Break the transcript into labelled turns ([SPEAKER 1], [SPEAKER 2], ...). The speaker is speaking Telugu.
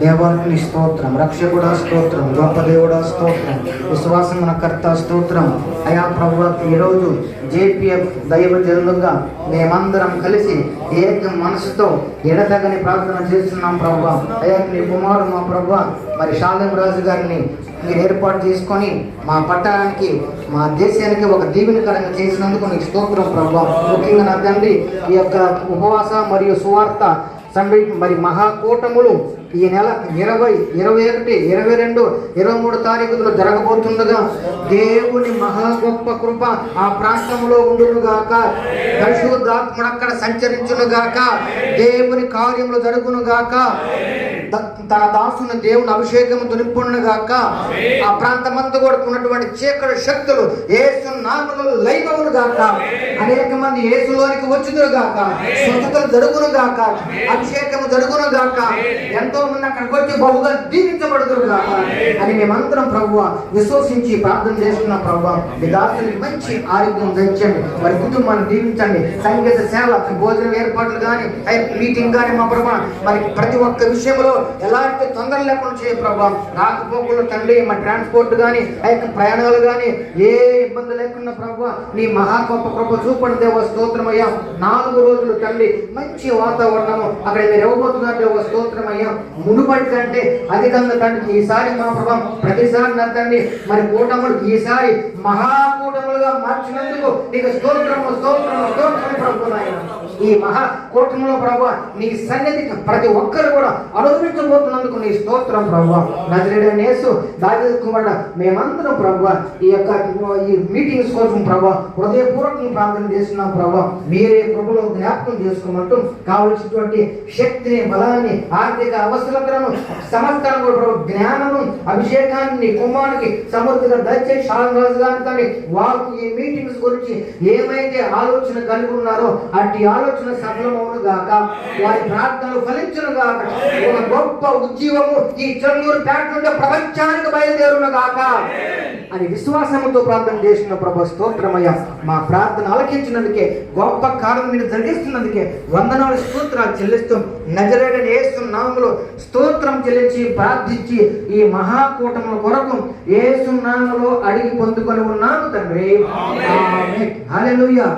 [SPEAKER 1] దేవానికి స్తోత్రం రక్షకుడ స్తోత్రం గొప్ప దేవుడ స్తోత్రం విశ్వాసమున కర్త స్తోత్రం. అయా ప్రభు ఈరోజు జేపీఎఫ్ దైవ జనులుగా మేమందరం కలిసి ఏక మనసుతో ఎడతగని ప్రార్థన చేస్తున్నాం ప్రభు. అయా నీ కుమారు మా ప్రభు మరి శాలం రాజు గారిని మీరు ఏర్పాటు చేసుకొని మా పట్టణానికి మా దేశానికి ఒక దీవెనకరంగా చేసినందుకు నీకు స్తోత్రం ప్రభు. ముఖ్యంగా నా తండ్రి ఈ యొక్క ఉపవాస మరియు సువార్త సంబి మరి మహాకూటములు ఈ నెల ఇరవై ఇరవై ఒకటి ఇరవై రెండు ఇరవై మూడు తారీఖులో జరగబోతుండగా దేవుని మహా గొప్ప కృప ఆ ప్రాంతంలో ఉండునుగాక పరిశుద్ధాత్ముడు అక్కడ సంచరించునుగాక దేవుని కార్యములు జరుగునుగాక గాక. తన దాసుని దేవుని అభిషేకం దునిపుణ్ణుగాక ఆ ప్రాంతమంతా కూడా ఉన్నటువంటి చీకటి శక్తులు ఏసు నామములు లైవములు గాక అనేక మంది ఏసులోనికి వచ్చుదురు గాక స్వచ్ఛతలు జరుగును గాక అభిషేకము జరుగును గాక ఎంతో మంది అక్కడికి వచ్చి బహుగా దీవించబడుతురు గాక అని మేమంతరం ప్రభు విశ్వసించి ప్రార్థన చేస్తున్నాం ప్రభు మీ దాసునికి మంచి ఆరోగ్యం దంచండి వారి కుటుంబాన్ని దీవించండి. సంగీత సేవ భోజనం ఏర్పాట్లు కానీ మీటింగ్ కానీ మా ప్రభు మరి ప్రతి ఒక్క విషయంలో ఎలాంటి తొందర లేకుండా చేయ ప్రభా రాకపోకలు తండ్రి మా ట్రాన్స్పోర్ట్ కానీ ఆ యొక్క ప్రయాణాలు కానీ ఏ ఇబ్బంది లేకుండా ప్రభు నీ మహా గొప్ప కృప చూపండి దేవ స్తోత్రమయ్యా. నాలుగు రోజులు తండ్రి మంచి వాతావరణము అక్కడ మీరు ఇవ్వబోతున్నారు దేవ స్తోత్రమయ్యా. మునుపటి కంటే అధికంగా తండ్రి ఈసారి మా ప్రభా ప్రతిసారి నా మరి కూటములు ఈసారి మహాకూటములుగా మార్చినందుకు నీకు స్తోత్రము స్తోత్రము స్తోత్రం ప్రభు నాయన. ఈ మహా కూటమిలో ప్రభా నీ సన్నిధికి ప్రతి ఒక్కరు కూడా అనుభవించబోతున్నందుకు నీ స్తోత్రం ప్రభావ నజరేడ నేసు దావి కుమారుడ మేమందరం ప్రభా ఈ యొక్క ఈ మీటింగ్స్ కోసం ప్రభా హృదయపూర్వకంగా ప్రార్థన చేస్తున్నాం ప్రభావ మీరే ప్రభులు జ్ఞాపకం చేసుకోమంటూ కావలసినటువంటి శక్తిని బలాన్ని ఆర్థిక అవసరతలను సమస్తాన్ని కూడా ప్రభు జ్ఞానము అభిషేకాన్ని నీ కుమారునికి సమృద్ధిగా దయచేసి రాజు గారిని కానీ వారు ఈ మీటింగ్స్ గురించి ఏమైతే ఆలోచన కలిగి ఉన్నారో అట్టి ఆలోచన సఫలమవును గాక వారి ప్రార్థనలు ఫలించును గాక ఒక గొప్ప ఉద్యమము ఈ చెన్నూరు పేట నుండి ప్రపంచానికి బయలుదేరును గాక అని విశ్వాసముతో ప్రార్థన చేసిన ప్రభు స్తోత్రమయ్య. మా ప్రార్థన ఆలకించినందుకే గొప్ప కాలం మీరు జరిగిస్తున్నందుకే వందనాలు స్తోత్రాలు చెల్లిస్తూ నజరేడని యేసు నామములో స్తోత్రం చెల్లించి ప్రార్థించి ఈ మహాకూటముల కొరకు యేసు నామములో అడిగి పొందుకొని ఉన్నాను తండ్రి. హల్లెలూయా.